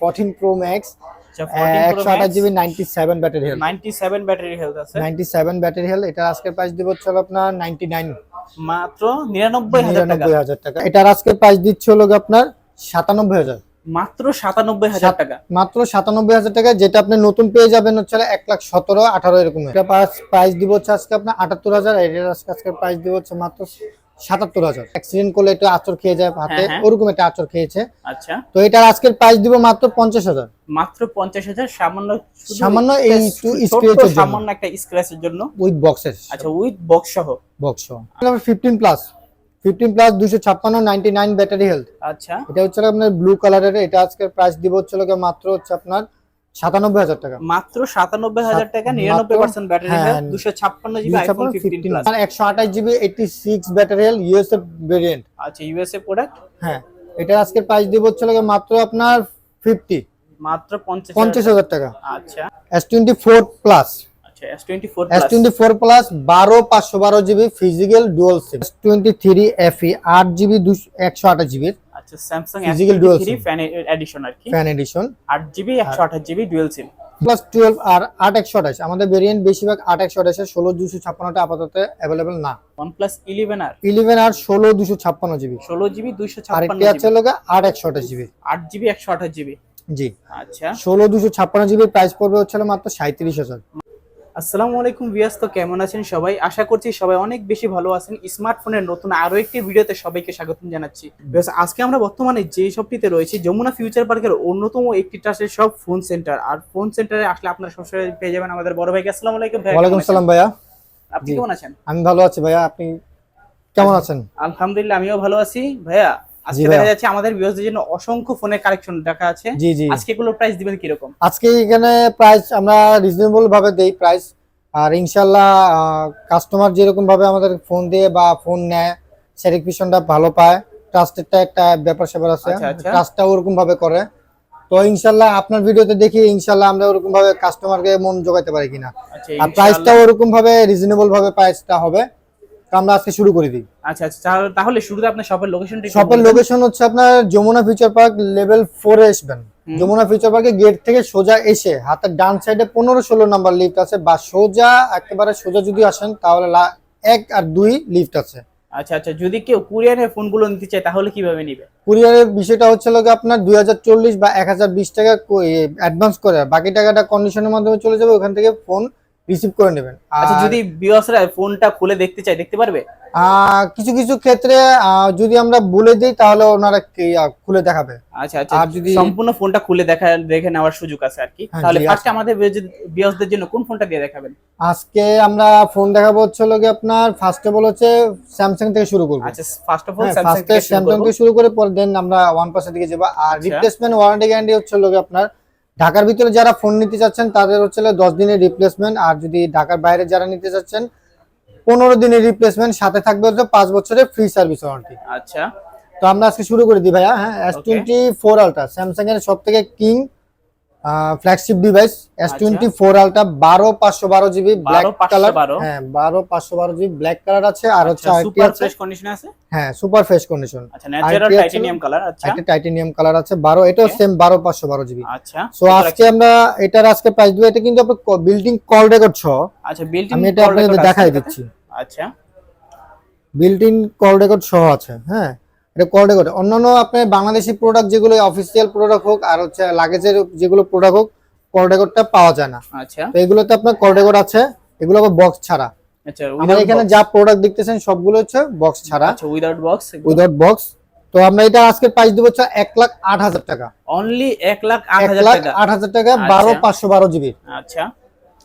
Fourteen pro max 14 একশো আঠাশ GB ninety seven battery health 97 battery health আছে। Ninety seven battery health এটা আজকের প্রাইস দিব হচ্ছে আপনার নাইনটি নাইন মাত্র 99000 টাকা। নিরানব্বই হাজার টাকা। এটার আজকের প্রাইস দিচ্ছে হলো আপনার সাতানব্বই হাজার। মাত্র 97000 টাকা। মাত্র সাতানব্বই হাজার টাকা যেটা আপনি নতুন পেয়ে যাবেন হচ্ছে এক লাখ সতেরো আঠারো এরকম। এটা প্রাইস দিব হচ্ছে আজকে আপনার আটাত্তর হাজার এটার আজকে আজকের প্রাইস দিব হচ্ছে মাত্র সাতাত্তর হাজার। অ্যাক্সিডেন্ট করলে একটু আচর খেয়ে যায় হাতে হ্যাঁ, হ্যাঁ। ওরকম একটা আচর খেয়েছে। আচ্ছা। তো এটার আজকের প্রাইস দিব মাত্র পঞ্চাশ হাজার। মাত্র 50000 সামান্য সামান্য এই এর জন্য। সামান্য একটা স্ক্র্যাচের জন্য। উইথ বক্সের আচ্ছা উইথ বক্স সহ। বক্স সহ। ফিফটিন প্লাস ফিফটিন প্লাস দুশো ছাপ্পান্ন নাইনটি নাইন ব্যাটারি হেলথ আচ্ছা। এটা হচ্ছে আপনার ব্লু কালারের এটা আজকের প্রাইস দিব হচ্ছে মাত্র হচ্ছে আপনার সাতানব্বই হাজার টাকা। মাত্র 97000 টাকা মাত্র- 99% ব্যাটারি হ্যাঁ, হেলথ 256 জিবি আইফোন 15 প্লাস একশো আঠাশ GB eighty six battery health USA variant আচ্ছা ইউএসএ প্রোডাক্ট হ্যাঁ এটা আজকের প্রাইস দিব হচ্ছে মাত্র আপনার ফিফটি মাত্র 50 পঞ্চাশ হাজার টাকা। আচ্ছা। S twenty four plus S24 S twenty four plus বারো পাঁচশো বারো GB physical dual SIM S twenty three FE আট জিবি দুশো একশো আঠাশ জিবির আচ্ছা Samsung Physical dual S23 fan edition আর কি। Fan edition 8GB 128GB dual SIM plus twelve আর আট একশো আঠাশ। আমাদের ভেরিয়েন্ট বেশিরভাগ আট একশো আঠাশের ষোলো দুশো ছাপ্পান্নটা আপাতত অ্যাভেলেবেল না। OnePlus 11 আর। ইলেভেন আর ষোলো দুশো ছাপ্পান্ন জিবি 16GB আর একটি আছে 256GB লোক আট একশো আঠাশ জিবি 8GB 128GB জি। আচ্ছা। ষোলো দুশো ছাপ্পান্ন জিবি প্রাইস পড়বে হচ্ছে মাত্র সাঁত্রিশ হাজার। আসসালামু আলাইকুম ভিয়াস তো কেমন আছেন সবাই? আশা করছি সবাই অনেক বেশি ভালো আছেন। স্মার্টফোনের নতুন আরও একটি ভিডিওতে সবাইকে স্বাগতম জানাচ্ছি। ভিউয়ার্স, আজকে আমরা বর্তমানে যে শপটিতে রয়েছি যমুনা ফিউচার পার্কের অন্যতম একটি ট্রাস্টের সব ফোন সেন্টার। আর ফোন সেন্টারে আসলে আপনারা সবসময় পেয়ে যাবেন আমাদের বড় ভাইকে। আসসালামু আলাইকুম ভাই ওয়ালাইকুম কেমন আছেন? সালাম ভাইয়া। আপনি কেমন আছেন? আমি ভালো আছি ভাইয়া আপনি কেমন আছেন? আলহামদুলিল্লাহ আমিও ভালো আছি। ভাইয়া আজকে দেখা যাচ্ছে আমাদের ভিউয়ারদের জন্য অসংখ্য ফোনের কালেকশন রাখা আছে। জি জি। আজকে প্রাইস দিবেন কীরকম? আজকে এখানে প্রাইস আমরা রিজনেবল ভাবে দেই প্রাইস আর ইনশাল্লাহ কাস্টমার যেরকম ভাবে আমাদের ফোন দিয়ে বা ফোন নেয় স্যাটিসফ্যাকশনটা ভালো পায়। ট্রাস্টেডটা একটা ব্যাপার স্যাপার আছে। আচ্ছা, আচ্ছা। ট্রাস্টটা ওরকম ভাবে করে। তো ইনশাল্লাহ আপনার ভিডিওতে দেখি ইনশাল্লাহ আমরা ওরকম ভাবে কাস্টমারকে মন জোগাতে পারি কিনা। আচ্ছা আর প্রাইসটা ইনশাআল্লাহ। ওরকম ভাবে রিজনেবল ভাবে প্রাইসটা হবে। আমরা আজকে শুরু করে দিই। আচ্ছা আচ্ছা তাহলে- শুরুতে আপনার শপের লোকেশনটা শপের লোকেশন হচ্ছে আপনার যমুনা ফিউচার পার্ক লেভেল আসবেন। যমুনা ফিউচার পার্কে গেট থেকে সোজা এসে হাতের ডান সাইডে পনেরো ষোলো নাম্বার লিফট আছে বা সোজা একেবারে সোজা যদি আসেন তাহলে এক আর দুই লিফট আছে। আচ্ছা আচ্ছা যদি কেউ কুরিয়ারে ফোনগুলো নিতে চায় তাহলে কীভাবে নিবে? কুরিয়ারের বিষয়টা হচ্ছে লোক আপনার দুই হাজার চল্লিশ বা এক হাজার বিশ টাকা অ্যাডভান্স করে। বাকি টাকাটা কন্ডিশনের মাধ্যমে চলে যাবে ওখান থেকে ফোন রিসিভ করে নেবেন। আচ্ছা যদি বিয়সরা ফোনটা খুলে দেখতে চায় দেখতে পারবে? কিছু কিছু ক্ষেত্রে যদি আমরা বলে দিই তাহলে ওনারা খুলে দেখাবে। আচ্ছা আচ্ছা আর যদি- সম্পূর্ণ ফোনটা খুলে দেখা দেখে নেওয়ার সুযোগ আছে আর কি। হ্যাঁ, তাহলে ফার্স্ট আমাদের বিয়সদের জন্য কোন ফোনটা দিয়ে দেখাবেন? আজকে আমরা ফোন দেখাবো হচ্ছে হলো গিয়ে আপনার ফার্স্ট অফ অল হচ্ছে স্যামসাং থেকে শুরু করব। আচ্ছা ফার্স্ট অফ অল স্যামসাং থেকে শুরু করে পরে দেন আমরা ওয়ান প্লাসের দিকে যাব। আর আচ্ছা। রিপ্লেসমেন্ট ওয়ারেন্টি গ্যারান্টি হচ্ছে হলো গিয়ে আপনার ঢাকার ভিতরে যারা ফোন নিতে চাচ্ছেন তাদের হচ্ছে দশ দিনের রিপ্লেসমেন্ট আর যদি ঢাকার বাইরে যারা নিতে চাচ্ছেন পনেরো দিনের রিপ্লেসমেন্ট সাথে থাকবে হচ্ছে পাঁচ বছরের ফ্রি সার্ভিস ওয়ারেন্টি আচ্ছা। তো আমরা আজকে শুরু করে দিই ভাইয়া হ্যাঁ S twenty four ultra Samsung এর সব থেকে king flagship device S twenty four ultra বারো পাঁচশো বারো জিবি ব্ল্যাক কালার হ্যাঁ বারো পাঁচশো বারো জিবি ব্ল্যাক কালার আছে আর হচ্ছে সুপার আছে। ফ্রেশ কন্ডিশন আছে? হ্যাঁ সুপার ফ্রেশ কন্ডিশন আচ্ছা ন্যাচারাল টাইটানিয়াম কালার আচ্ছা। টাইটেনিয়াম কালার আছে বারো এটাও সেম বারো পাঁচশো বারো জিবি আচ্ছা সো আজকে আমরা এটার আজকে প্রাইস দিব এটা কিন্তু আপনার বিল্ডিং কল রেকর্ড সহ। আচ্ছা বিল্ট আমি এটা আপনাদের দেখাই দিচ্ছি। আচ্ছা। বিল্ট ইন কল রেকর্ড সহ আছে হ্যাঁ। এটা রেকর্ড অন্যান্য আপনার বাংলাদেশি প্রোডাক্ট যেগুলো অফিসিয়াল প্রোডাক্ট হোক আর হচ্ছে লাগেজের যেগুলো প্রোডাক্ট হোক কল পাওয়া যায় না। আচ্ছা। তো এগুলোতে আপনার কল আছে এগুলো আবার বক্স ছাড়া। আচ্ছা আমার এখানে যা প্রোডাক্ট দেখতেছেন সবগুলো হচ্ছে বক্স ছাড়া। আচ্ছা উইদাউট বক্স উইদাউট বক্স তো আমরা এটা আজকে প্রাইস দেবো হচ্ছে এক লাখ আট হাজার টাকা। অনলি এক লাখ আট হাজার টাকা? টাকা আচ্ছা। বারো পাঁচশো বারো জিবি। আচ্ছা।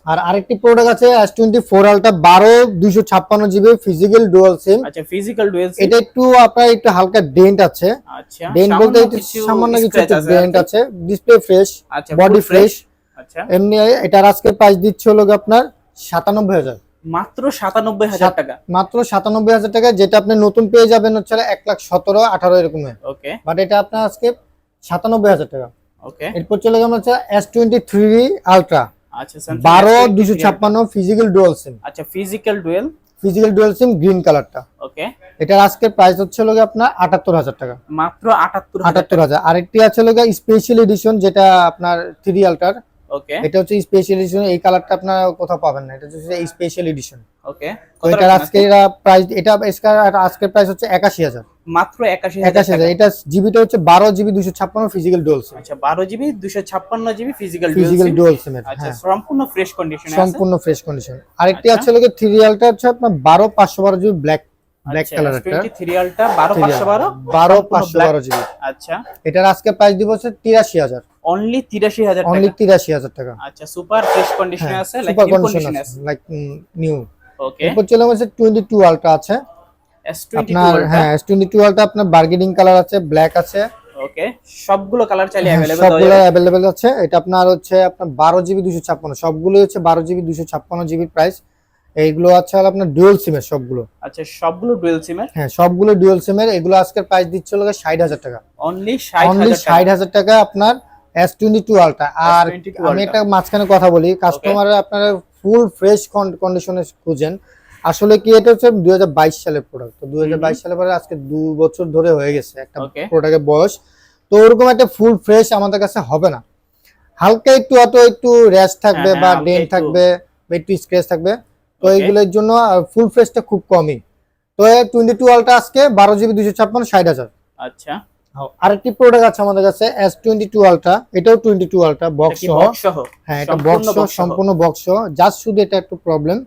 আর আরেকটি প্রোডাক্ট আছে এস টোয়েন্টি ফোর আলটা বারো দুইশো ছাপ্পান্ন জিবি ফিজিক্যাল ডুয়াল সিম আচ্ছা ফিজিক্যাল ডুয়েল এটা একটু আপনার একটু হালকা ডেন্ট আছে। আচ্ছা ডেন্ট বলতে একটু সামান্য কিছু ডেন্ট আছে ডিসপ্লে ফ্রেশ আচ্ছা বডি ফ্রেশ আচ্ছা। এমনি এটার আজকে প্রাইস দিচ্ছে হলো আপনার সাতানব্বই হাজার। মাত্র সাতানব্বই হাজার টাকা? মাত্র সাতানব্বই হাজার টাকা যেটা আপনি নতুন পেয়ে যাবেন হচ্ছে এক লাখ সতেরো আঠারো এরকম ওকে বাট এটা আপনার আজকে সাতানব্বই হাজার টাকা। ওকে এরপর চলে গেলাম হচ্ছে এস টোয়েন্টি থ্রি আলট্রা আচ্ছা Samsung বারো S23 ছাপ্পান্ন ফিজিক্যাল ডুয়াল সিম আচ্ছা physical dual physical dual SIM green কালারটা ওকে এটার প্রাইস হচ্ছে লোক আপনার আটাত্তর হাজার টাকা। মাত্র আরেকটি আছে লোক স্পেশাল এডিশন যেটা আপনার থ্রি আলটার ওকে এটা হচ্ছে স্পেশাল এডিশন এই কালারটা আপনার কোথাও পাবেন না। এটা হচ্ছে স্পেশাল এডিশন ওকে এটার আজকে প্রাইস এটা প্রাইস হচ্ছে একাশি হাজার। মাত্র একাশি একাশি হাজার। এটা জিবিটা হচ্ছে বারো জিবি দুশো ছাপ্পান্ন ফিজিক্যাল সিম আচ্ছা বারো জিবি দুশো ছাপ্পান্ন জিবি ফিজিক্যাল ফিজিক্যাল আচ্ছা সম্পূর্ণ ফ্রেশ কন্ডিশনে সম্পূর্ণ ফ্রেশ কন্ডিশন আরেকটি আচ্ছা। আছে লোকে থ্রি হচ্ছে আপনার বারো পাঁচশো বারো জিবি ব্ল্যাক ব্ল্যাক কালার একটা। বারো পাঁচশো বারো বারো পাঁচশো বারো জিবি। আচ্ছা। এটার আজকে প্রাইস দিব হচ্ছে তিরাশি হাজার। অনলি তিরাশি হাজার অনলি টাকা তিরাশি হাজার টাকা। আচ্ছা সুপার ফ্রেশ কন্ডিশনে আছে লাইক নিউ কন্ডিশন আছে লাইক নিউ ওকে এরপর চলে হচ্ছে টোয়েন্টি টু আলটা আছে। আপনার হ্যাঁ আলটা আপনার বার্গেনিং কালার আছে ব্ল্যাক আছে। ওকে সবগুলো কালার চাইলে হ্যাঁ, সবগুলো আছে। এটা আপনার হচ্ছে আপনার বারো জিবি সবগুলো হচ্ছে বারো জিবি দুশো ছাপ্পান্ন জিবি প্রাইস এইগুলো আছে আপনার ডুয়েল সিমের সবগুলো। আচ্ছা সবগুলো ডুয়েল সিমের হ্যাঁ সবগুলো ডুয়েল সিমের এগুলো আজকের প্রাইস দিচ্ছে হলো টাকা। অনলি ষাট অনলি হাজার ষাট টাকা। হাজার টাকা আপনার আলটা আর আমি। মাঝখানে কথা বলি কাস্টমার আপনারা ফুল ফ্রেশ কন্ডিশনে খুঁজেন। আসলে কি এটা হচ্ছে দুই হাজার বাইশ সালের প্রোডাক্ট তো দুই হাজার বাইশ সালের পরে আজকে দু বছর ধরে হয়ে গেছে একটা প্রোডাক্টের বয়স। তো ওরকম একটা ফুল ফ্রেশ আমাদের কাছে হবে না। হালকা একটু অত একটু র্যাশ থাকবে হ্যাঁ, বা ডেন থাকবে বা একটু স্ক্র্যাচ থাকবে। তো এইগুলোর জন্য ফুল ফ্রেশটা খুব কমই। তো টোয়েন্টি টু আলটা আজকে বারো জিবি দুশো ছাপ্পান্ন ষাট হাজার। আচ্ছা। আরেকটি প্রোডাক্ট আছে আমাদের কাছে এস টোয়েন্টি টু আলট্রা এটাও টোয়েন্টি টু আলট্রা বক্স সহ। হ্যাঁ এটা বক্স সহ। সম্পূর্ণ বক্স জাস্ট শুধু এটা একটু প্রবলেম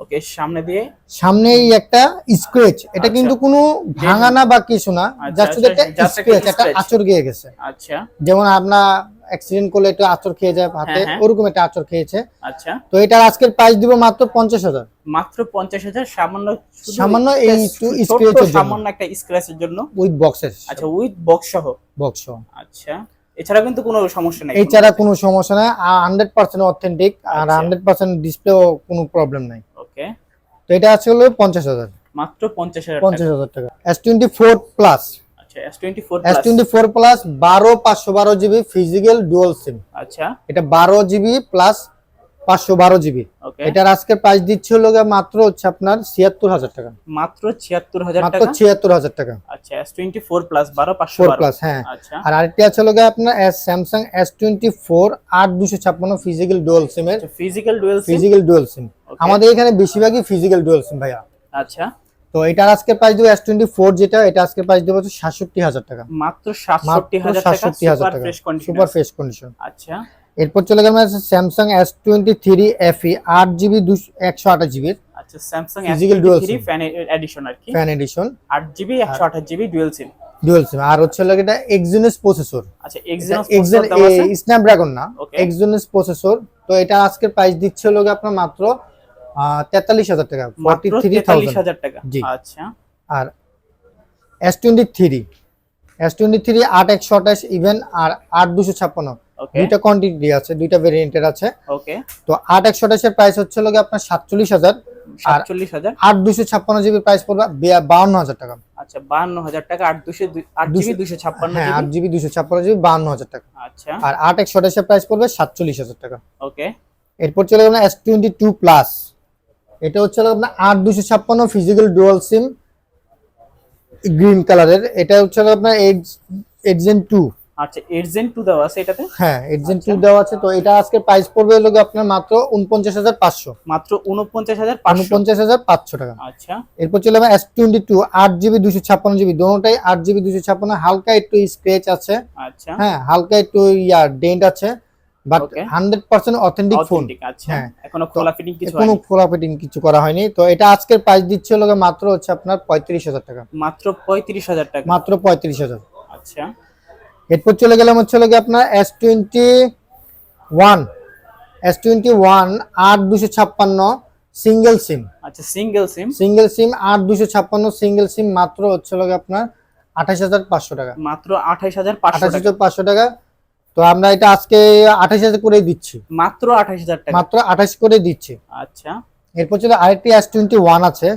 ওকে সামনে দিয়ে। সামনে এই একটা স্ক্র্যাচ এটা আচ্ছা। কিন্তু কোনো ভাঙা না বা কিছু না আচ্ছা, জাস্ট শুধু আচ্ছা, একটা স্ক্র্যাচ একটা। আচর গিয়ে গেছে। আচ্ছা। যেমন আপনার অ্যাক্সিডেন্ট করলে একটু আচর খেয়ে যায় হাতে হ্যাঁ, হ্যাঁ। ওরকম একটা আচর খেয়েছে। আচ্ছা। তো এটার আজকের প্রাইস দিব মাত্র পঞ্চাশ হাজার। মাত্র পঞ্চাশ হাজার সামান্য সামান্য এই একটু এর জন্য। সামান্য একটা স্ক্র্যাচের জন্য। উইথ বক্সের আচ্ছা উইথ বক্স সহ। বক্স আচ্ছা। এছাড়া কিন্তু কোনো সমস্যা নেই। এছাড়া কোনো সমস্যা নাই। হান্ড্রেড পার্সেন্ট অথেন্টিক আর আচ্ছা। হান্ড্রেড পার্সেন্ট ডিসপ্লেও কোনো প্রবলেম নাই। তো এটা আছে হলো পঞ্চাশ হাজার। মাত্র পঞ্চাশ হাজার পঞ্চাশ হাজার টাকা। S twenty four plus S twenty four plus বারো পাঁচশো বারো জিবি ফিজিক্যাল ডুয়াল সিম আচ্ছা। এটা বারো জিবি প্লাস পাঁচশো বারো জিবি। এটার আজকে প্রাইস দিচ্ছে হলো মাত্র হচ্ছে আপনার ছিয়াত্তর হাজার টাকা। মাত্র ছিয়াত্তর হাজার মাত্র ছিয়াত্তর হাজার টাকা। আচ্ছা এস টোয়েন্টি ফোর প্লাস বারো পাঁচশো প্লাস হ্যাঁ। আচ্ছা। আর আরেকটি আছে হলো আপনার S Samsung S twenty four আট দুশো ছাপ্পান্ন ফিজিক্যাল ডুয়াল সিমের physical dual physical dual SIM আমাদের এখানে বেশিরভাগই ফিজিক্যাল ডুয়াল সিম ভাইয়া। আচ্ছা। তো এটার আজকে প্রাইস দেবো এস টোয়েন্টি ফোর যেটা এটা আজকে প্রাইস দেবো সাতষট্টি হাজার টাকা। মাত্র সাতষট্টি হাজার টাকা সুপার ফ্রেশ কন্ডিশন আচ্ছা। এরপর চলে গেলাম Samsung S twenty three FE আট জিবি একশো আঠাশ জিবির আচ্ছা স্যামসাং থ্রি ফ্যান এডিশন আর কি। Fan edition GB dual SIM dual SIM আর হচ্ছে হলো এটা এক্সিনোস প্রসেসর আচ্ছা এক্সিনোস স্ন্যাপড্রাগন না Okay. প্রসেসর তো এটা আজকের প্রাইস দিচ্ছে গিয়ে আপনার মাত্র তেতাল্লিশ হাজার টাকা ফর্টি মাত্র থ্রি তেতাল্লিশ থাউজেন্ড হাজার টাকা। জি। আচ্ছা। আর S twenty three S twenty three আট একশো আঠাশ ইভেন আর আট দুশো ছাপ্পান্ন। ওকে দুইটা কোয়ান্টিটি আছে দুইটা ভেরিয়েন্টের আছে। ওকে তো আট একশো আঠাশের প্রাইস হচ্ছে গিয়ে আপনার সাতচল্লিশ হাজার। আর আট দুশো ছাপ্পান্ন জিবি প্রাইস পড়বে বাউন্ন হাজার টাকা। আচ্ছা বাহান্ন হাজার টাকা আট দুশো আট জিবি দুশো- ছাপ্পান্ন হ্যাঁ আট জিবি দুশো ছাপ্পান্ন জিবি বাউন্ন হাজার টাকা। আচ্ছা। আর আট একশো আঠাশের প্রাইস পড়বে সাতচল্লিশ হাজার টাকা। ওকে এরপর চলে গেলাম এস টোয়েন্টি টু প্লাস এটা হচ্ছে আপনার আট দুশো ছাপ্পান্ন ফিজিক্যাল ডুয়াল সিম গ্রিন কালারের এটা হচ্ছে আপনার এক্সেন টু আচ্ছা এডজেন টু দেওয়া আছে এটাতে? হ্যাঁ আচ্ছা। দেওয়া আছে তো এটা আজকে প্রাইস পড়বে হলো আপনার মাত্র উনপঞ্চাশ হাজার পাঁচশো। মাত্র উনপঞ্চাশ হাজার পাঁচশো। উনপঞ্চাশ হাজার পাঁচশো টাকা। আচ্ছা। এরপর চলে দোনোটাই হালকা একটু আছে। আচ্ছা। হ্যাঁ হালকা একটু ইয়া ডেন্ট আছে। বাট অথেন্টিক ফোন আচ্ছা। হ্যাঁ। এখনও খোলা ফিটিং কিছু কোনো খোলা ফিটিং কিছু করা হয়নি। তো এটা আজকের প্রাইস দিচ্ছে মাত্র হচ্ছে আপনার পঁয়ত্রিশ হাজার টাকা। মাত্র পঁয়ত্রিশ হাজার টাকা। মাত্র পঁয়ত্রিশ হাজার। আচ্ছা। এরপর চলে গেলাম হচ্ছে হলো গিয়ে আপনার S twenty one S twenty one আট দুশো ছাপ্পান্ন সিঙ্গেল সিম আচ্ছা সিঙ্গেল সিম সিঙ্গেল সিম আট দুশো ছাপ্পান্ন সিঙ্গেল সিম মাত্র হচ্ছে হলো আপনার আঠাশ হাজার পাঁচশো টাকা। মাত্র আঠাশ হাজার আঠাশ হাজার পাঁচশো টাকা। তো আমরা এটা আজকে আঠাশ হাজার করে দিচ্ছি। মাত্র আঠাশ হাজার টাকা। মাত্র আঠাশ করে দিচ্ছি। আচ্ছা। এরপর ছিল আরেকটি এস টোয়েন্টি ওয়ান আছে।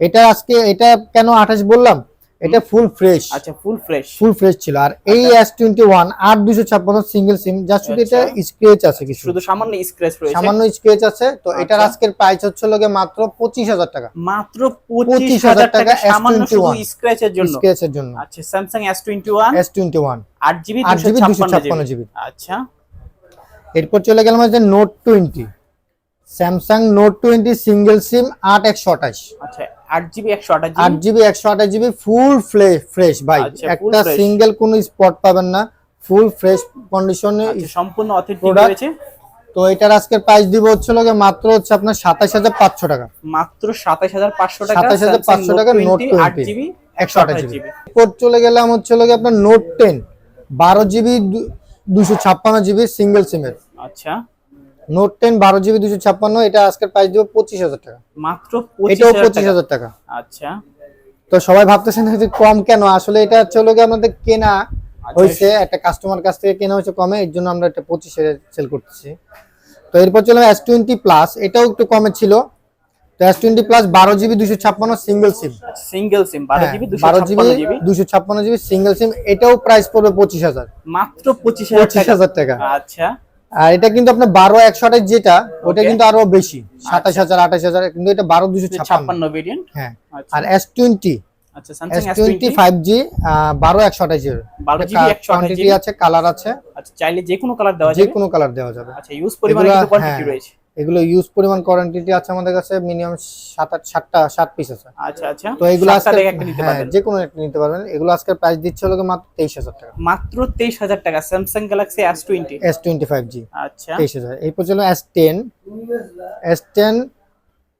এটা আজকে এটা কেন আঠাশ বললাম? এটা ফুল ফ্রেশ আচ্ছা ফুল ফ্রেশ ফুল ফ্রেশ ছিল। আর এই এস টোয়েন্টি ওয়ান আট দুশো ছাপ্পান্ন সিঙ্গেল সিম যা শুধু এটা আচ্ছা। স্ক্রেচ আছে কিছু। শুধু সামান্য স্ক্র্যাচ রয়েছে। সামান্য স্ক্রেচ আছে। তো এটার আচ্ছা। আজকের প্রাইস হচ্ছে লোকে মাত্র পঁচিশ হাজার টাকা। মাত্র পঁচিশ হাজার টাকা সামান্য শুধু স্ক্র্যাচের জন্য। স্ক্রেচের জন্য। আচ্ছা দুশো দুশো ছাপ্পান্ন জিবি জিবি আচ্ছা। এরপর চলে গেলাম হচ্ছে note twenty Samsung note twenty single SIM আট একশো আঠাশ। আচ্ছা আট জিবি একশো আঠাশ আট জিবি ফুল ফ্রেশ ভাই। আচ্ছা, একটা সিঙ্গেল কোনো স্পট পাবেন না। ফুল ফ্রেশ কন্ডিশনে সম্পূর্ণ অথেন্টিক। রয়েছে। তো এটার আজকের প্রাইস দিব হচ্ছে লোকে মাত্র হচ্ছে আপনার সাতাশ হাজার পাঁচশো টাকা। মাত্র সাতাশ হাজার পাঁচশো টাকা 27,500 টাকা আট 20 জিবি একশো আঠাশ জিবি। এরপর চলে গেলাম হচ্ছে লোকে আপনার নোট টেন বারো জিবি দুশো ছাপ্পান্ন জিবি সিঙ্গেল সিমের আচ্ছা। নোট টেন বারো জিবি দুশো ছাপ্পান্ন এটা আজকের প্রাইস দিব পঁচিশ হাজার টাকা। মাত্র এটাও পঁচিশ টাকা। হাজার টাকা। আচ্ছা। তো সবাই ভাবতেছেন যে কম কেন? আসলে এটা হচ্ছে লোকে আমাদের কেনা আচ্ছা, হয়েছে একটা কাস্টমার কাছ থেকে কেনা হয়েছে কমে এর জন্য আমরা এটা পঁচিশে সেল করতেছি। তো এরপর চলে এস টোয়েন্টি প্লাস এটাও একটু কমে ছিল। তো এস টোয়েন্টি প্লাস বারো জিবি দুশো ছাপ্পান্ন সিঙ্গেল সিম সিঙ্গেল সিম বারো জিবি দুশো হ্যাঁ, ছাপ্পান্ন জিবি সিঙ্গেল সিম এটাও প্রাইস পড়বে পঁচিশ হাজার। মাত্র পঁচিশ হাজার টাকা। আচ্ছা। আর এটা কিন্তু আপনার বারো একশো আঠাশ যেটা ওটা কিন্তু আরও বেশি সাতাশ হাজার আঠাশ হাজার কিন্তু এটা বারো দুশো ছাপ্পান্ন। ভেরিয়েন্ট হ্যাঁ। আচ্ছা। আর এস টোয়েন্টি আচ্ছা এস টোয়েন্টি কালার আছে আচ্ছা চাইলে যে কোনো কালার দেওয়া যে যাবে কোনো কালার দেওয়া যাবে। আচ্ছা ইউজ পরিমাণে কোয়ান্টিটি। রয়েছে। এগুলো ইউজ পরিমাণ কোয়ান্টিটি আছে আমাদের কাছে মিনিমাম সাত আট সাতটা সাত পিস আছে। আচ্ছা আচ্ছা। তো এগুলো আজকে হ্যাঁ যে কোনো একটা নিতে পারবেন। এগুলো আজকের প্রাইস দিচ্ছে হলো মাত্র তেইশ হাজার টাকা। মাত্র তেইশ হাজার টাকা Samsung Galaxy S twenty S twenty five G আচ্ছা। তেইশ হাজার। এরপর চলো এস টেন এস টেন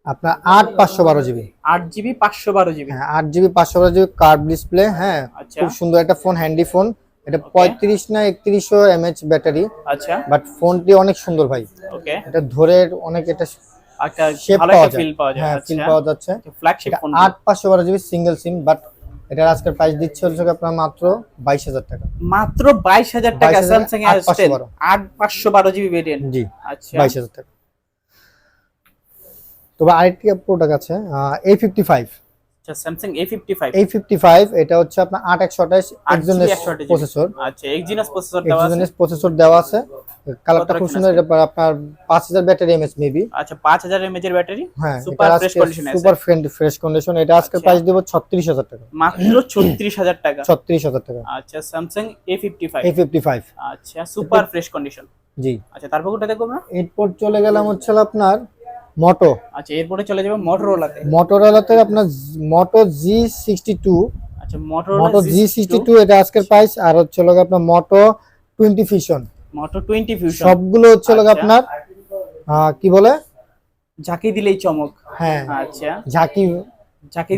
আপনার আট পাঁচশো বারো জিবি। আট জিবি পাঁচশো বারো জিবি। হ্যাঁ আট জিবি পাঁচশো বারো জিবি কার্ভ ডিসপ্লে হ্যাঁ আচ্ছা। খুব সুন্দর একটা ফোন হ্যান্ডি ফোন এটা পঁয়ত্রিশ না একত্রিশশো এমএইচ ব্যাটারি আচ্ছা। বাট ফোনটি অনেক সুন্দর ভাই। ওকে এটা ধরে অনেক এটা একটা শেপ ভালো পাওয়া একটা ফিল পাওয়া যায়। হ্যাঁ ফিল আচ্ছা পাওয়া যাচ্ছে। ফ্ল্যাগশিপ ফোন আট পাঁচশো বারো জিবি সিঙ্গেল সিম বাট এটার আজকের প্রাইস দিচ্ছে হচ্ছে আপনার মাত্র বাইশ হাজার টাকা। মাত্র বাইশ হাজার টাকা 22,000 স্যামসাং আট এস পাঁচশো টেন বারো। জিবি ভেরিয়েন্ট জি আচ্ছা। বাইশ হাজার টাকা। তবে আরেকটি প্রোডাক্ট আছে এ ফিফটি ফাইভ আচ্ছা Samsung A fifty five A fifty five এটা হচ্ছে আপনার আট একশো আঠাশ আট একজনের জিবি একশো আঠাশ প্রসেসর আচ্ছা এক্সিনাস প্রসেসর দেওয়া আছে। একজনের প্রসেসর দেওয়া আছে। কালারটা খুব সুন্দর এটা আপনার পাঁচ হাজার ব্যাটারি এমএস মেবি আচ্ছা পাঁচ হাজার এমএচ এর ব্যাটারি হ্যাঁ সুপার ফ্রেশ কন্ডিশন আছে। সুপার ফ্রেশ কন্ডিশন এটা আজকে। প্রাইস দেবো ছত্রিশ হাজার টাকা। মাত্র ছত্রিশ হাজার টাকা। ছত্রিশ হাজার টাকা। আচ্ছা Samsung A fifty five A fifty five আচ্ছা সুপার ফ্রেশ কন্ডিশন জি। আচ্ছা তারপর কোনটা দেখব আমরা? এরপর চলে গেলাম হচ্ছে আপনার মোটো আচ্ছা এরপরে চলে যাবে মোটোরোলাতে মোটোরোলাতে আপনার মোটো জি সিক্সটি টু আচ্ছা Motorola Moto G sixty two এটা আজকের প্রাইস আর হচ্ছে লোক আপনার Moto twenty fusion Moto twenty fusion সবগুলো হচ্ছে লোক আচ্ছা। আপনার কি বলে? ঝাঁকি দিলেই চমক। হ্যাঁ। আচ্ছা। ঝাঁকি ঝাঁকি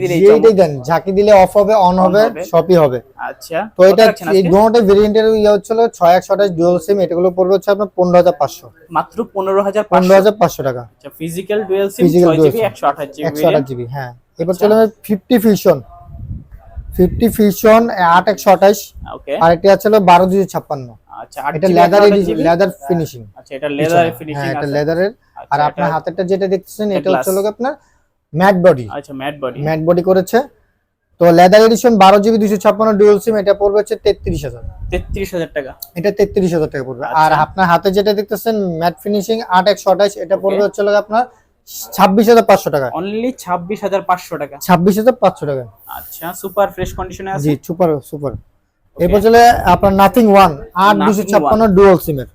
দেন দিলে অফ হবে অন হবে। সবই হবে। আচ্ছা তো এটা এই দুটোটা ভেরিয়েন্টের ইয়ে হচ্ছিল ডুয়েল সিম এটাগুলো পড়বে হচ্ছে আপনার মাত্র টাকা। আচ্ছা ফিজিক্যাল ডুয়েল সিম হ্যাঁ। এবার আচ্ছা। চলে ফিউশন ফিউশন ওকে। আর এটা আছে আচ্ছা লেদার লেদার ফিনিশিং আচ্ছা এটা লেদার ফিনিশিং হ্যাঁ এটা লেদারের আর আপনার হাতেরটা যেটা দেখতেছেন এটা এটা হচ্ছে আপনার ম্যাট বডি আচ্ছা ম্যাট বডি ম্যাট বডি করেছে। তো লেদার এডিশন বারো জিবি দুশো ছাপ্পান্ন ডুয়েল সিম এটা পড়বে হচ্ছে তেত্রিশ হাজার। তেত্রিশ হাজার টাকা। এটা তেত্রিশ হাজার টাকা পড়বে। আচ্ছা। আর আপনার হাতে যেটা দেখতেছেন ম্যাট ফিনিশিং আট একশো আঠাশ এটা পড়বে হচ্ছে আপনার ছাব্বিশ হাজার পাঁচশো টাকা। অনলি ছাব্বিশ হাজার পাঁচশো টাকা। ছাব্বিশ হাজার পাঁচশো টাকা। আচ্ছা সুপার ফ্রেশ কন্ডিশনে আছে? জি সুপার সুপার এরপর চলে আপনার নাথিং ওয়ান আট দুশো ছাপ্পান্ন। ডুয়েল সিমের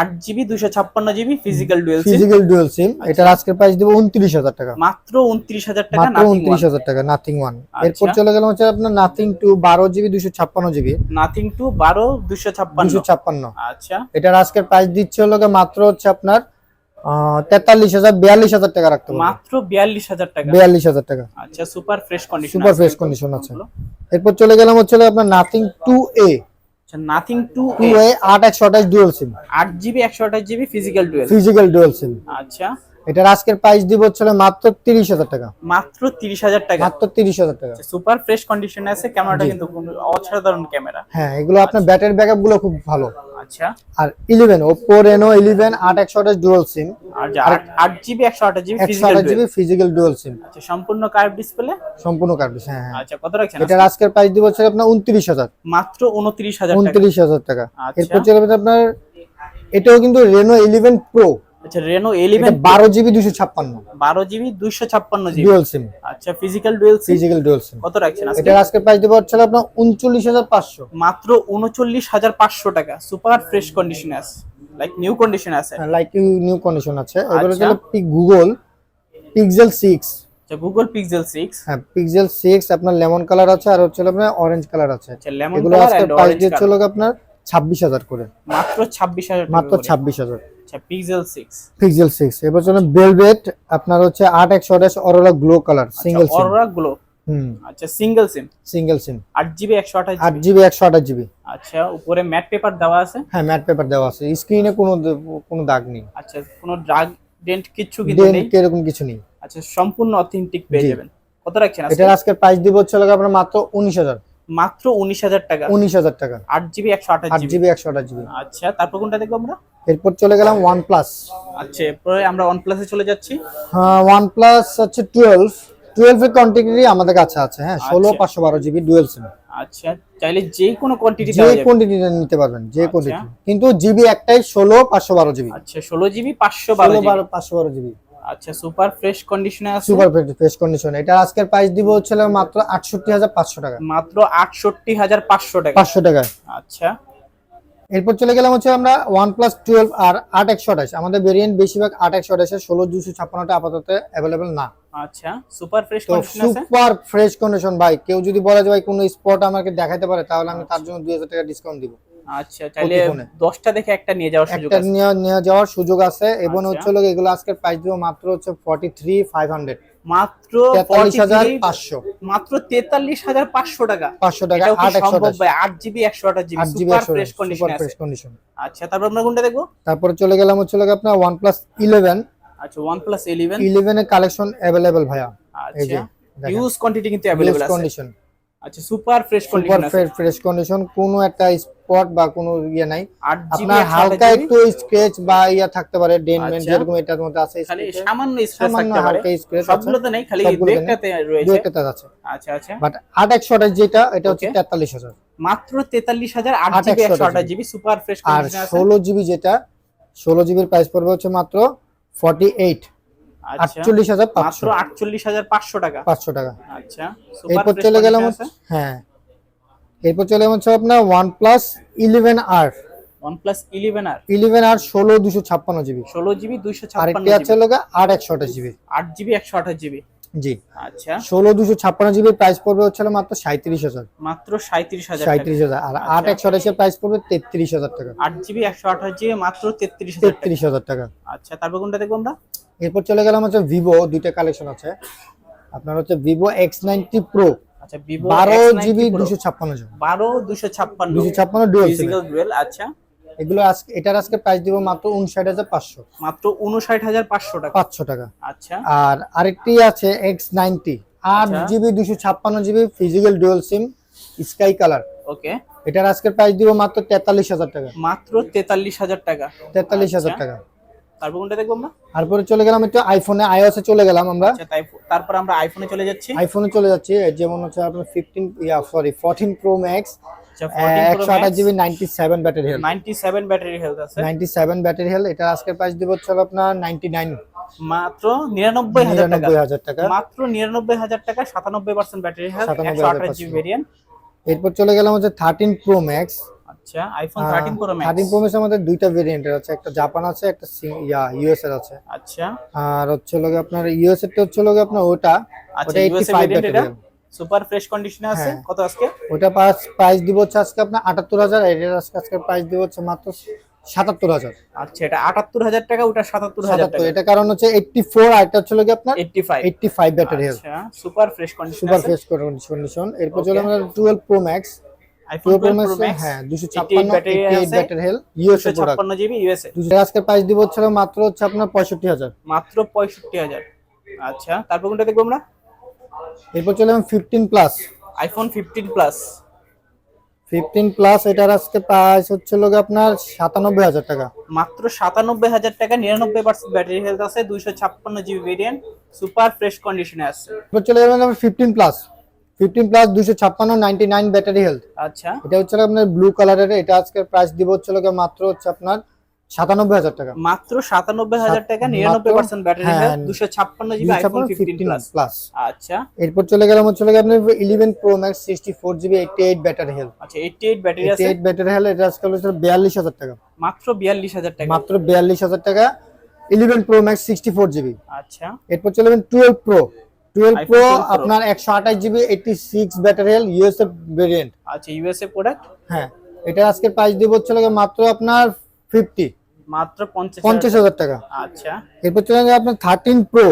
আট জিবি দুশো ছাপ্পান্ন GB physical dual physical dual SIM এটার আজকের প্রাইস দেবো উনত্রিশ হাজার টাকা। মাত্র উনত্রিশ হাজার টাকা মাত্র উনত্রিশ হাজার টাকা নাথিং ওয়ান এরপর আচ্ছা। চলে গেলাম হচ্ছে আপনার নাথিং টু বারো জিবি দুশো ছাপ্পান্ন জিবি। নাথিং টু বারো দুশো ছাপ্পান্ন। দুশো ছাপ্পান্ন। আচ্ছা। এটার আজকের প্রাইস দিচ্ছে হলো মাত্র হচ্ছে আপনার তেতাল্লিশ হাজার বিয়াল্লিশ হাজার টাকা রাখতে মাত্র বিয়াল্লিশ হাজার টাকা। বিয়াল্লিশ হাজার টাকা। আচ্ছা super fresh condition super fresh condition আছে। এরপর চলে গেলাম হচ্ছে আপনার নাথিং টু এ আচ্ছা নাথিং টু টু এ আট একশো আঠাশ ডুয়েল সিম আট জিবি একশো আঠাশ GB physical dual physical dual SIM আচ্ছা। এটার আজকের প্রাইস দিব হচ্ছে মাত্র তিরিশ হাজার টাকা। মাত্র তিরিশ হাজার টাকা। মাত্র তিরিশ হাজার টাকা। সুপার ফ্রেশ কন্ডিশনে আছে ক্যামেরাটা কিন্তু অসাধারণ ক্যামেরা হ্যাঁ এগুলো আপনার ব্যাটারি ব্যাকআপগুলো খুব ভালো। আচ্ছা। আর ইলেভেন ওপো রেনো ইলেভেন আট একশো আঠাশ ডুয়াল সিম আর যে আট- আট জিবি একশো আঠাশ জিবি একশো ফিজিক্যাল আঠাশ জিবি ফিজিক্যাল ডুয়াল সিম আচ্ছা সম্পূর্ণ কার্ভ ডিসপ্লে সম্পূর্ণ কার্ভিস হ্যাঁ হ্যাঁ। আচ্ছা কত রাখছেন এটার আজকের প্রাইস দিব হচ্ছে আপনার উনত্রিশ হাজার। মাত্র উনত্রিশ হাজার টাকা। উনত্রিশ হাজার টাকা। আচ্ছা। এরপর চলে আপনার এটাও কিন্তু রেনো ইলেভেন প্রো আচ্ছা রেনো এটা এলিভেন বারো জিবি দুশো ছাপ্পান্ন। বারো জিবি দুইশো ছাপ্পান্ন জিবি? ডুয়াল সিম আচ্ছা physical dual SIM physical dual SIM কত রাখছেন আজকে? এটার আজকের প্রাইস দিব হচ্ছে আপনার উনচল্লিশ হাজার পাঁচশো। মাত্র উনচল্লিশ হাজার পাঁচশো টাকা। সুপার ফ্রেশ কন্ডিশনে আছে। লাইক নিউ কন্ডিশনে আছে। লাইক নিউ কন্ডিশন আছে। আচ্ছা। হচ্ছে গুগল পিক্সেল সিক্স আচ্ছা গুগল পিক্সেল সিক্স হ্যাঁ পিক্সেল সিক্স আপনার লেমন কালার আছে আর হচ্ছে আপনার অরেঞ্জ কালার আছে। আচ্ছা লেমন কালার আজকে প্রাইস অরেঞ্জ কালার আপনার ছাব্বিশ হাজার করে। মাত্র ছাব্বিশ হাজার মাত্র ছাব্বিশ হাজার। আচ্ছা পিক্সেল সিক্স পিক্সেল সিক্স এবার হচ্ছে ভেলভেট আপনার হচ্ছে আট একশো আঠাশ aurora glow colour single SIM aurora glow হুম। আচ্ছা সিঙ্গেল সিম সিঙ্গেল সিম আট জিবি একশো আঠাশ আট জিবি? জিবি আচ্ছা উপরে ম্যাট পেপার দেওয়া আছে? হ্যাঁ ম্যাট পেপার দেওয়া আছে। স্ক্রিনে কোনো কোনো দাগ নেই। আচ্ছা কোনো ড্রাগ ডেন্ট কিচ্ছু কিন্তু ডেন্ট নেই? এরকম কিছু নেই। আচ্ছা সম্পূর্ণ অথেন্টিক পেয়ে যাবেন। কত রাখছেন আজকে? এটার আজকের প্রাইস দিব হচ্ছে হলো আপনার মাত্র উনিশ হাজার। মাত্র উনিশ হাজার টাকা। উনিশ হাজার টাকা। আট জিবি একশো আঠাশ আট জিবি। একশো আঠাশ জিবি। আচ্ছা তারপর কোনটা দেখব আমরা? এরপর চলে গেলাম ওয়ান প্লাস আচ্ছা এরপরে আমরা ওয়ান প্লাসে চলে যাচ্ছি। ওয়ান প্লাস হচ্ছে টুয়েলভ টুয়েলভ এর কোয়ান্টিটি আমাদের কাছে আছে হ্যাঁ ষোলো আচ্ছা। পাঁচশো বারো জিবি ডুয়েল সিম আচ্ছা চাইলে যে কোনো কোয়ান্টিটি যে কোয়ান্টিটি নিতে পারবেন যে আচ্ছা। কোয়ান্টিটি কিন্তু জিবি একটাই ষোলো পাঁচশো বারো জিবি। আচ্ছা ষোলো জিবি পাঁচশো বারো পাঁচশো বারো জিবি। আচ্ছা সুপার ফ্রেশ কন্ডিশনে আছে? সুপার ফ্রেশ কন্ডিশন এটা আজকের প্রাইস দিব হচ্ছে মাত্র আটষট্টি হাজার পাঁচশো টাকা। মাত্র আটষট্টি হাজার পাঁচশো টাকা। পাঁচশো টাকা। আচ্ছা। এরপর চলে গেলাম হচ্ছে আমরা প্লাস টুয়েলভ আর আট একশো আঠাশ। আমাদের ভেরিয়েন্ট বেশিরভাগ আট একশো আঠাশের ষোলো দুশো ছাপ্পান্নটা আপাতত অ্যাভেলেবেল না। আচ্ছা সুপার ফ্রেশ কন্ডিশন আছে? সুপার ফ্রেশ কন্ডিশন ভাই। কেউ যদি বলে যে ভাই কোনো স্পট আমাকে দেখাতে পারে তাহলে আমি তার জন্য দুই হাজার টাকা ডিসকাউন্ট দিব। আচ্ছা চাইলে প্রতি দেখে একটা নিয়ে যাওয়ার সুযোগ আছে। নিয়ে নিয়ে যাওয়ার সুযোগ আছে। এবং আচ্ছা। হচ্ছে হলো এগুলো আজকের প্রাইস দিব মাত্র হচ্ছে ফর্টি থ্রি ফাইভ হান্ড্রেড মাত্র তেতাল্লিশ হাজার 43 পাঁচশো। মাত্র তেতাল্লিশ হাজার পাঁচশো টাকা। পাঁচশো টাকা এটাও কি আট একশো সম্ভব? আঠাশ। ভাই আট জিবি একশো আঠাশ জিবি সুপার ফ্রেশ কন্ডিশন আছে। ফ্রেশ কন্ডিশন আচ্ছা তারপর আমরা কোনটা দেখব? তারপরে চলে গেলাম হচ্ছে আপনার আচ্ছা ইলেভেনের কালেকশন ভাইয়া। আচ্ছা। ইউজ কোয়ান্টিটি কিন্তু অ্যাভেলেবল আছে। কন্ডিশন আচ্ছা সুপার ফ্রেশ কন্ডিশন আছে। ফ্রেশ কন্ডিশন কোনো একটা স্পট বা কোনো ইয়ে নাই। আপনার হালকা একটু স্ক্র্যাচ বা ইয়া থাকতে পারে ডেন মেন আচ্ছা। যেরকম এটার মধ্যে আছে খালি। সামান্য স্পেস থাকতে পারে। হালকা স্ক্র্যাচ সবগুলোতে নেই খালি নেই। রয়েছে। একটা আছে। আচ্ছা আচ্ছা। বাট আট একশো আঠাশ যেটা এটা হচ্ছে Okay. তেতাল্লিশ হাজার। মাত্র তেতাল্লিশ হাজার আট আট জিবি একশো একশো আঠাশ আঠাশ জিবি সুপার ফ্রেশ আর কন্ডিশন আছে। ষোলো জিবি যেটা ষোলো জিবির প্রাইস পড়বে হচ্ছে মাত্র ফর্টি এইট আচ্ছা। আটচল্লিশ হাজার মাত্র পাঁচশো আটচল্লিশ হাজার পাঁচশো টাকা। পাঁচশো টাকা। আচ্ছা সুপার এরপর ফ্রেশ চলে গেলাম হ্যাঁ। এরপর চলে হচ্ছে আপনার ওয়ান প্লাস ইলেভেন আর ওয়ান প্লাস ইলেভেন আর ইলেভেন আর ষোলো দুশো ছাপ্পান্ন জিবি। ষোলো জিবি দুইশো ছাপ্পান্ন আছে জিবি লোক আট একশো আঠাশ জিবি। আট জিবি একশো আঠাশ জিবি। জি। আচ্ছা। ষোলো দুশো ছাপ্পান্ন জিবির প্রাইস পড়বে হচ্ছে মাত্র সাঁত্রিশ হাজার। মাত্র সাঁত্রিশ হাজার সাঁত্রিশ হাজার। আর আট একশো আঠাশের প্রাইস পড়বে তেত্রিশ হাজার টাকা। আট জিবি একশো আঠাশ জিবি মাত্র তেত্রিশ তেত্রিশ হাজার টাকা। আচ্ছা তারপর কোনটা দেখব আমরা? এরপর চলে গেলাম হচ্ছে ভিভো দুইটা কালেকশন আছে। আপনার হচ্ছে ভিভো এক্স নাইনটি প্রো আচ্ছা ভিভো জিবি দুশো ছাপ্পান্ন জিবি বারো দুশো ছাপ্পান্ন। দুশো ছাপ্পান্ন ডুয়েল আচ্ছা। এগুলো আজকে এটার আজকে প্রাইস দিব মাত্র উনষাট হাজার পাঁচশো। মাত্র উনষাট হাজার পাঁচশো টাকা। পাঁচশো টাকা। আচ্ছা। আর আরেকটি আছে এক্স নাইনটি আট আচ্ছা। জিবি দুশো ছাপ্পান্ন GB physical dual SIM sky colour okay. এটার আজকের প্রাইস দিব মাত্র তেতাল্লিশ হাজার টাকা। মাত্র তেতাল্লিশ হাজার টাকা। তেতাল্লিশ হাজার আচ্ছা। টাকা। তারপর কোনটা দেখব আমরা? তারপরে চলে গেলাম একটু আইফোনে আইওএসে চলে গেলাম আমরা। আচ্ছা তারপর আমরা আইফোনে চলে যাচ্ছি। আইফোনে চলে যাচ্ছি যেমন হচ্ছে আপনার fifteen yeah sorry fourteen pro max আচ্ছা একশো আঠাশ GB ninety seven battery health ninety seven battery health আছে। নাইনটি সেভেন ব্যাটারি হেলথ এটা আজকের প্রাইস দিব হচ্ছে আপনার নাইনটি নাইন মাত্র নিরানব্বই হাজার টাকা। হাজার টাকা। মাত্র নিরানব্বই হাজার টাকা সাতানব্বই percent battery health 97% GB variant এরপর চলে গেলাম হচ্ছে থার্টিন প্রো ম্যাক্স আচ্ছা iPhone thirteen pro max thirteen pro max আমাদের দুইটা ভেরিয়েন্টের আছে একটা জাপান আছে একটা ইয়া ইউএস এর আছে। আচ্ছা। আর হচ্ছে হলো গিয়ে আপনার ইউএস এর হচ্ছে হলো গিয়ে আপনার ওটা আচ্ছা ওটা eighty USA five variant battery super fresh কন্ডিশনে আছে? হ্যাঁ। কত আজকে? ওটা প্রাইস দিব হচ্ছে আজকে আপনার আটাত্তর হাজার এটার আজকে আজকে প্রাইস দিব হচ্ছে মাত্র সাতাত্তর হাজার। আচ্ছা এটা আটাত্তর হাজার টাকা ওটা সাতাত্তর হাজার সাতাত্তর টাকা। এটা কারণ হচ্ছে এইটটি ফোর আর এটা হচ্ছে হলো গিয়ে আপনার eighty five eighty five battery health আচ্ছা super fresh condition super fresh condition এরপর চলে আমরা twelve pro max iPhone twelve 12 pro max হ্যাঁ দুশো 88 ব্যাটারি আছে, health USA product 256 GB USA আজকের প্রাইস দিব হচ্ছিল মাত্র হচ্ছে আপনার পঁয়ষট্টি হাজার। মাত্র 65000 আচ্ছা তারপর কোনটা দেখব আমরা? এরপর চলে আমি fifteen plus iPhone 15 plus fifteen plus এটার আজকে প্রাইস আপনার টাকা। মাত্র সাতানব্বই হাজার টাকা নিরানব্বই পার্সেন্ট ব্যাটারি হেলথ আছে দুইশো ছাপ্পান্ন জিবি ভেরিয়েন্ট সুপার ফ্রেশ কন্ডিশনে আছে। চলে যাবেন ফিফটিন প্লাস ফিফটিন প্লাস দুশো ছাপ্পান্ন নাইনটি নাইন ব্যাটারি হেলথ। আচ্ছা। এটা হচ্ছে আপনার ব্লু কালারের এটা আজকে প্রাইস দিব হচ্ছিল গিয়ে মাত্র হচ্ছে আপনার সাতানব্বই হাজার টাকা। মাত্র সাতানব্বই হাজার সাত- টাকা নিরানব্বই পার্সেন্ট ব্যাটারি হেলথ দুশো ছাপ্পান্ন GB iPhone fifteen fifteen plus plus আচ্ছা। এরপর চলে গেলাম হচ্ছে গিয়ে আপনার eleven pro max sixty four GB eighty eight battery health আচ্ছা এইটটি এইট ব্যাটারি আছে। এইট ব্যাটারি হেলথ এটা আজকে হচ্ছে বিয়াল্লিশ হাজার টাকা। মাত্র বিয়াল্লিশ হাজার টাকা। মাত্র বিয়াল্লিশ হাজার টাকা eleven pro max sixty four GB আচ্ছা। এরপর চলে যাবেন টুয়েলভ প্রো 12 Pro। আপনার একশো আঠাশ GB eighty six battery health USA variant আচ্ছা ইউএসএ প্রোডাক্ট হ্যাঁ এটা আজকে প্রাইস দিব হচ্ছে গিয়ে মাত্র আপনার ফিফটি মাত্র পঞ্চাশ পঞ্চাশ হাজার টাকা। আচ্ছা। এরপর চলে যাবে আপনার থার্টিন প্রো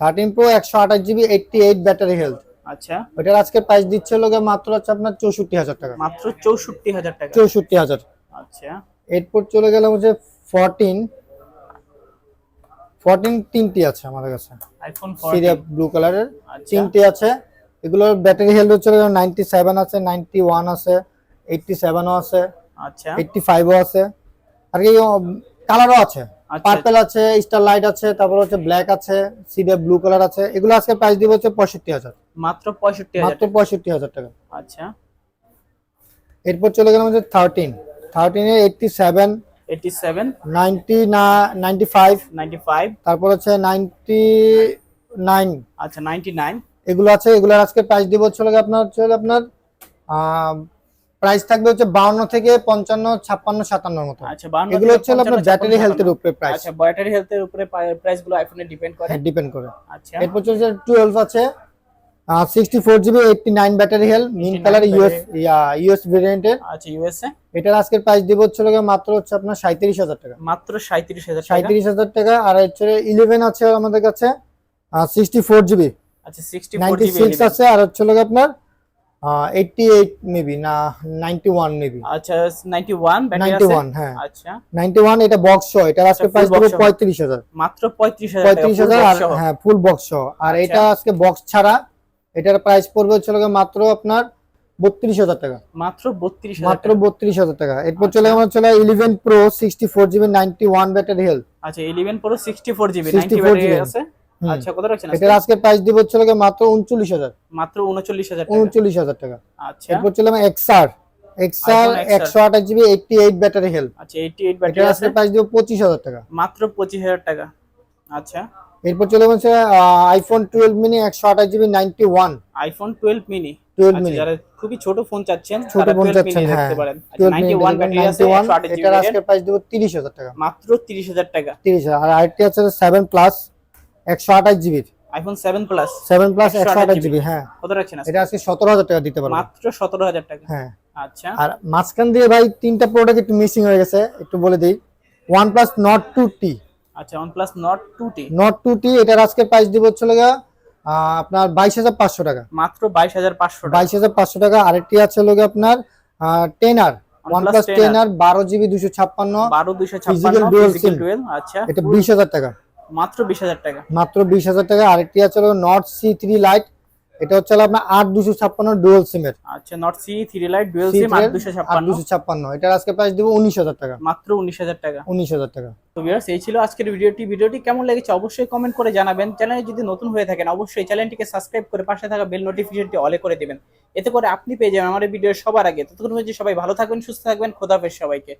থার্টিন প্রো একশো আঠাশ GB eighty eight battery health আচ্ছা। ওটার আজকে প্রাইস দিচ্ছে লোকে মাত্র হচ্ছে আপনার চৌষট্টি হাজার টাকা। মাত্র চৌষট্টি হাজার টাকা। চৌষট্টি হাজার। আচ্ছা। এরপর চলে গেলাম হচ্ছে ফোরটিন ফোরটিন তিনটি আছে আমাদের কাছে। আইফোন সিরিয়া ব্লু কালারের আচ্ছা। তিনটি আছে। এগুলোর ব্যাটারি হেলথ হচ্ছে নাইনটি সেভেন আছে নাইনটি ওয়ান আছে এইটটি সেভেনও আছে আচ্ছা। এইটটি ফাইভও আছে। আর কি কালারও আছে। আচ্ছা। পার্পেল আছে স্টার লাইট আছে তারপর হচ্ছে ব্ল্যাক আছে সিডে ব্লু কালার আছে। এগুলো আজকে প্রাইস দিব হচ্ছে পঁয়ষট্টি হাজার। মাত্র পঁয়ষট্টি হাজার মাত্র পঁয়ষট্টি হাজার টাকা। আচ্ছা। এরপর চলে গেলাম হচ্ছে থার্টিন থার্টিনের এইটটি সেভেন না তারপর হচ্ছে আচ্ছা এগুলো আছে এগুলোর আজকে প্রাইস দিব হচ্ছে আপনার হচ্ছে আপনার প্রাইস থাকবে হচ্ছে বাউন্ন থেকে পঞ্চান্ন ছাপ্পান্ন সাতান্নর মতো। আচ্ছা এগুলো হচ্ছে আপনার ব্যাটারি হেলথের উপরে প্রাইস আচ্ছা ব্যাটারি হেলথের উপরে প্রাইসগুলো আইফোনে ডিপেন্ড করে ডিপেন্ড করে। আচ্ছা। এরপর চলছে টুয়েলভ আছে। Sixty four GB eighty nine battery health mean colour US battery। US ভেরিয়েন্টের আচ্ছা ইউএসএ এটার আজকের প্রাইস দিব হচ্ছে মাত্র হচ্ছে আপনার সাঁত্রিশ হাজার টাকা। মাত্র টাকা? আর হচ্ছে ইলেভেন আছে আমাদের কাছে সিক্সটি ফোর জিবি আচ্ছা জিবি আছে আর হচ্ছে আপনার মেবি না মেবি আচ্ছা ব্যাটারি আছে? হ্যাঁ। আচ্ছা। নাইনটি ওয়ান এটা বক্স সহ এটার আজকে প্রাইস দিব মাত্র আর হ্যাঁ ফুল বক্স সহ। আর আচ্ছা। এটা আজকে বক্স ছাড়া এটার প্রাইস পড়বে হচ্ছে মাত্র আপনার বত্রিশ হাজার টাকা। মাত্র বত্রিশ মাত্র বত্রিশ হাজার টাকা। এরপর চলে আচ্ছা। আমার চলে eleven pro sixty four GB ninety one battery health আচ্ছা eleven pro sixty four GB 64 ninety battery আছে। আচ্ছা কত রাখছেন আজকে? এটার আজকে প্রাইস দিব হচ্ছে মাত্র মাত্র টাকা। আচ্ছা। এরপর চলে XR GB eighty eight battery health আচ্ছা ব্যাটারি আজকে প্রাইস দিব পঁচিশ হাজার টাকা। মাত্র পঁচিশ হাজার টাকা। আচ্ছা। এরপর চলে হচ্ছে আইফোন টুয়েলভ মিনি একশো আঠাশ GB ninety one iPhone twelve mini twelve mini যারা খুবই ছোট ফোন চাচ্ছেন ছোট ফোন চাচ্ছেন হ্যাঁ। দেখতে পারেন টুয়েলভ নাইনটি ওয়ান ব্যাটারি আছে একশো আঠাশ জিবি এটার আজকে প্রাইস দিব তিরিশ হাজার টাকা। মাত্র তিরিশ হাজার টাকা। তিরিশ হাজার আর আরেকটি আছে সেভেন প্লাস একশো আঠাশ জিবির iPhone seven plus seven plus একশো 128 আঠাশ জিবি হ্যাঁ। কত রাখছেন? এটা আজকে সতেরো হাজার টাকা দিতে পারব। মাত্র সতেরো হাজার টাকা। হ্যাঁ। আচ্ছা। আর মাঝখান দিয়ে ভাই তিনটা প্রোডাক্ট একটু মিসিং হয়ে গেছে একটু বলে দিই। OnePlus Nord two T আচ্ছা two T Nord two T এটার আজকে প্রাইস দিব হচ্ছে লাগা আপনার বাইশ হাজার পাঁচশো টাকা। মাত্র বাইশ হাজার পাঁচশো টাকা। বাইশ হাজার পাঁচশো টাকা আরেকটি আছে লগে আপনার টেনার ওয়ান প্লাস 10R টেনার বারো জিবি দুশো ছাপ্পান্ন বারো দুইশো Physical ছাপ্পান্ন dual ফিজিক্যাল SIM। আচ্ছা। এটা বিশ হাজার টাকা। মাত্র বিশ হাজার টাকা। মাত্র বিশ হাজার টাকা আরেকটি আছে লগে সি থ্রি লাইট এটা হচ্ছে আপনার আট দুশো ছাপ্পান্ন ডুয়েল সিমের আচ্ছা not C three lite dual SIM আট দুশো ছাপ্পান্ন। দুশো ছাপ্পান্ন। এটার আজকে প্রাইস দিব উনিশ হাজার টাকা। মাত্র উনিশ হাজার টাকা। উনিশ হাজার টাকা। তো ভিউয়ার্স এই ছিল আজকের ভিডিওটি। ভিডিওটি কেমন লেগেছে অবশ্যই কমেন্ট করে জানাবেন। চ্যানেলে যদি নতুন হয়ে থাকেন অবশ্যই চ্যানেলটিকে সাবস্ক্রাইব করে পাশে থাকা বেল নোটিফিকেশনটি অলে করে দিবেন। এতে করে আপনি পেয়ে যাবেন আমার ভিডিও সবার আগে। ততক্ষণ হচ্ছে সবাই ভালো থাকবেন সুস্থ থাকবেন। খোদাফেজ সবাইকে।